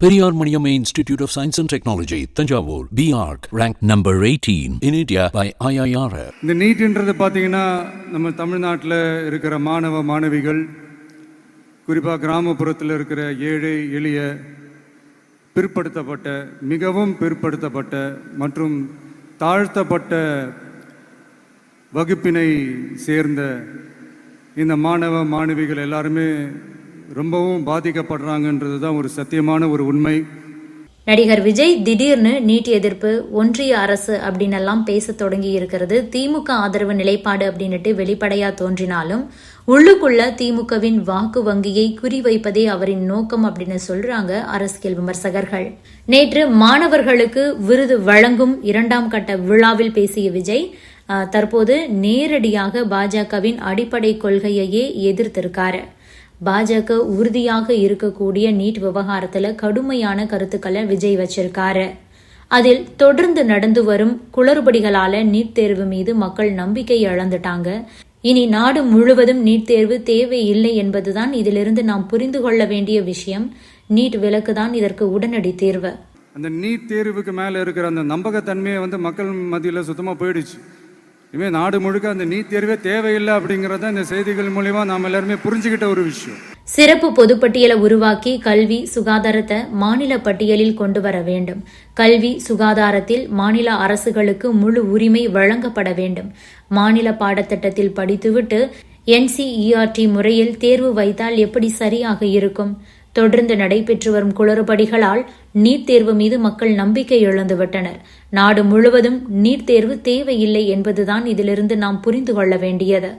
Periyar Maniamma Institute of science and technology Thanjavur BARC, ranked number 18 in India by IIRF. இந்த நீட்ன்றது பார்த்தீங்கன்னா நம்ம தமிழ்நாட்டில் இருக்கிற மாணவ மாணவிகள் குறிப்பாக கிராமப்புறத்தில் இருக்கிற ஏழை எளிய பிற்படுத்தப்பட்ட மிகவும் பிற்படுத்தப்பட்ட மற்றும் தாழ்த்தப்பட்ட வகுப்பினை சேர்ந்த இந்த மாணவ மாணவிகள் எல்லாருமே ரொம்பவும் பாதிக்கப்படுறாங்கன்றது தான் ஒரு சத்தியமான ஒரு உண்மை. நடிகர் விஜய் திடீர்னு நீட் எதிர்ப்பு ஒன்றிய அரசு அப்படின்னெல்லாம் பேச தொடங்கி இருக்கிறது. திமுக ஆதரவு நிலைப்பாடு அப்படின்னுட்டு வெளிப்படையா தோன்றினாலும் உள்ளுக்குள்ள திமுகவின் வாக்கு வங்கியை குறிவைப்பதே அவரின் நோக்கம் அப்படின்னு சொல்றாங்க அரசியல் விமர்சகர்கள். நேற்று மாணவர்களுக்கு விருது வழங்கும் இரண்டாம் கட்ட விழாவில் பேசிய விஜய் தற்போது நேரடியாக பாஜகவின் அடிப்படை கொள்கையையே எதிர்த்திருக்காரு. பாஜக உறுதியாக இருக்கக்கூடிய நீட் விவகாரத்துல கடுமையான கருத்துக்களை விஜய் வச்சிருக்காரு. அதில் தொடர்ந்து நடந்து வரும் குளறுபடிகளால நீட் தேர்வு மீது மக்கள் நம்பிக்கை இழந்துட்டாங்க. இனி நாடு முழுவதும் நீட் தேர்வு தேவை இல்லை என்பதுதான் இதிலிருந்து நாம் புரிந்து கொள்ள வேண்டிய விஷயம். நீட் விலக்கு தான் இதற்கு உடனடி தீர்வு. அந்த நீட் தேர்வுக்கு மேலே இருக்கிற அந்த நம்பகத்தன்மையை வந்து மக்கள் மத்தியில் சுத்தமாக போயிடுச்சு. இனிமேல் நாடு முழுக்க அந்த நீட் தேர்வே தேவையில்லை அப்படிங்கிறத இந்த செய்திகள் மூலிமா நாம் எல்லாருமே புரிஞ்சுக்கிட்ட ஒரு விஷயம். சிறப்பு பொதுப்பட்டியலை உருவாக்கி கல்வி சுகாதாரத்தை மாநில பட்டியலில் கொண்டு வர வேண்டும். கல்வி சுகாதாரத்தில் மாநில அரசுகளுக்கு முழு உரிமை வழங்கப்பட வேண்டும். மாநில பாடத்திட்டத்தில் படித்துவிட்டு என்சிஇஆர்டி முறையில் தேர்வு வைத்தால் எப்படி சரியாக இருக்கும்? தொடர்ந்து நடைபெற்று வரும் குளறுபடிகளால் நீட் தேர்வு மீது மக்கள் நம்பிக்கை இழந்துவிட்டனர். நாடு முழுவதும் நீட் தேர்வு தேவையில்லை என்பதுதான் இதிலிருந்து நாம் புரிந்து கொள்ள வேண்டியது.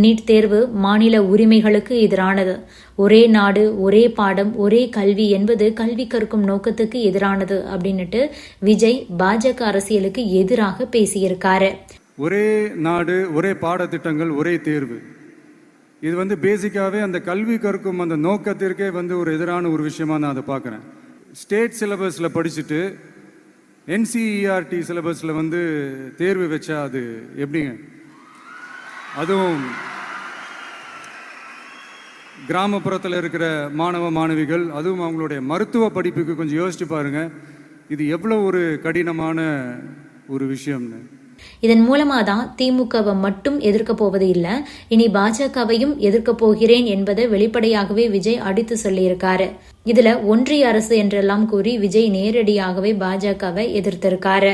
நீட் தேர்வு மாநில உரிமைகளுக்கு எதிரானது. ஒரே நாடு ஒரே பாடம் ஒரே கல்வி என்பது கல்வி கற்கும் நோக்கத்துக்கு எதிரானது அப்படின்னுட்டு விஜய் பாஜக அரசியலுக்கு எதிராக பேசியிருக்காரு. ஒரே நாடு ஒரே பாடத்திட்டங்கள் ஒரே தேர்வு. இது வந்து பேசிக்காகவே அந்த கல்வி கற்கும் அந்த நோக்கத்திற்கே வந்து ஒரு எதிரான ஒரு விஷயமா நான் அதை பார்க்குறேன். ஸ்டேட் சிலபஸில் படிச்சுட்டு என்சிஇஆர்டி சிலபஸில் வந்து தேர்வு வச்சா அது எப்படிங்க? அதுவும் கிராமப்புறத்தில் இருக்கிற மாணவ மாணவிகள் அதுவும் அவங்களுடைய மருத்துவ படிப்புக்கு கொஞ்சம் யோசிச்சு பாருங்க. இது எவ்வளோ ஒரு கடினமான ஒரு விஷயம்னு. இதன் மூலமா தான் திமுகவை மட்டும் எதிர்க்க போவது இல்லை. இனி பாஜகவையும் எதிர்க்க போகிறேன் என்பதை வெளிப்படையாகவே விஜய் அடித்து சொல்லியிருக்காரு. இதுல ஒன்றிய அரசு என்றெல்லாம் கூறி விஜய் நேரடியாகவே பாஜகவை எதிர்த்திருக்காரு.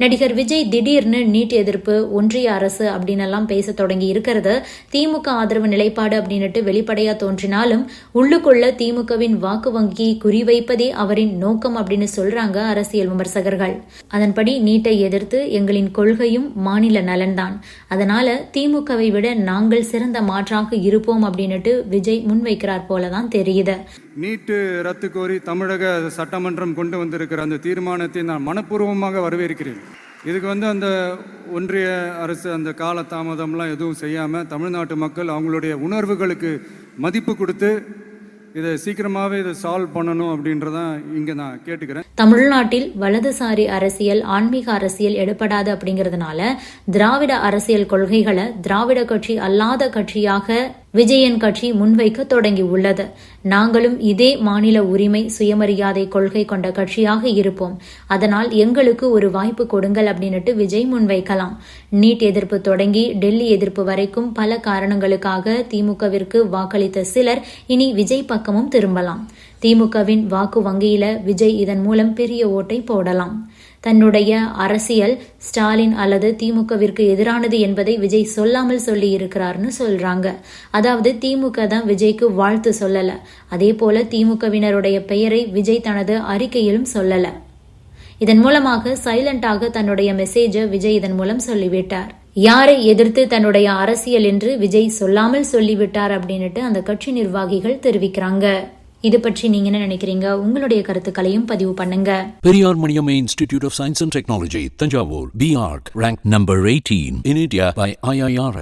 நடிகர் விஜய் திடீர்னு நீட் எதிர்ப்பு ஒன்றிய அரசு அப்படின்னெல்லாம் பேச தொடங்கி இருக்கிறது. திமுக ஆதரவு நிலைப்பாடு அப்படின்னுட்டு வெளிப்படையா தோன்றினாலும் உள்ளுக்குள்ள திமுகவின் வாக்கு வங்கியை குறிவைப்பதே அவரின் நோக்கம் அப்படின்னு சொல்றாங்க அரசியல் விமர்சகர்கள். அதன்படி நீட்டை எதிர்த்து எங்களின் கொள்கையும் மாநில நலன்தான். அதனால திமுகவை விட நாங்கள் சிறந்த மாற்றாக இருப்போம் அப்படின்னுட்டு விஜய் முன்வைக்கிறார் போலதான் தெரியுது. நீட்டு ரத்து கோரி தமிழக சட்டமன்றம் கொண்டு வந்திருக்கிற அந்த தீர்மானத்தை நான் மனப்பூர்வமாக வரவேற்கிறேன். இதுக்கு வந்து அந்த ஒன்றிய அரசு அந்த கால தாமதம்லாம் எதுவும் செய்யாமல் தமிழ்நாட்டு மக்கள் அவங்களுடைய உணர்வுகளுக்கு மதிப்பு கொடுத்து இதை சீக்கிரமாகவே இதை சால்வ் பண்ணணும் அப்படின்றதான் இங்கே நான் கேட்டுக்கிறேன். தமிழ்நாட்டில் வலதுசாரி அரசியல் ஆன்மீக அரசியல் எடுபடாது அப்படிங்கிறதுனால திராவிட அரசியல் கொள்கைகளை திராவிட கட்சி அல்லாத கட்சியாக விஜயன் கட்சி முன்வைக்க தொடங்கி உள்ளது நாங்களும் இதே மாநில உரிமை சுயமரியாதை கொள்கை கொண்ட கட்சியாக இருப்போம். அதனால் எங்களுக்கு ஒரு வாய்ப்பு கொடுங்கள் அப்படின்னுட்டு விஜய் முன்வைக்கலாம். நீட் எதிர்ப்பு தொடங்கி டெல்லி எதிர்ப்பு வரைக்கும் பல காரணங்களுக்காக திமுகவிற்கு வாக்களித்த சிலர் இனி விஜய் பக்கமும் திரும்பலாம். திமுகவின் வாக்கு வங்கியில விஜய் இதன் மூலம் பெரிய ஓட்டை போடலாம். தன்னுடைய அரசியல் ஸ்டாலின் அல்லது திமுகவிற்கு எதிரானது என்பதை விஜய் சொல்லாமல் சொல்லி இருக்கிறார்னு சொல்றாங்க. அதாவது திமுக தான் விஜய்க்கு வாழ்த்து சொல்லல. அதே போல திமுகவினருடைய பெயரை விஜய் தனது அறிக்கையிலும் சொல்லல. இதன் மூலமாக சைலண்டாக தன்னுடைய மெசேஜை விஜய் இதன் மூலம் சொல்லிவிட்டார். யாரை எதிர்த்து தன்னுடைய அரசியல் என்று விஜய் சொல்லாமல் சொல்லிவிட்டார் அப்படின்னுட்டு அந்த கட்சி நிர்வாகிகள் தெரிவிக்கிறாங்க. இது பற்றி நீங்க என்ன நினைக்கிறீங்க உங்களுடைய கருத்துக்களையும் பதிவு பண்ணுங்க Periyar Maniammai institute of science and technology Thanjavur B arch rank number eighteen in India by IRF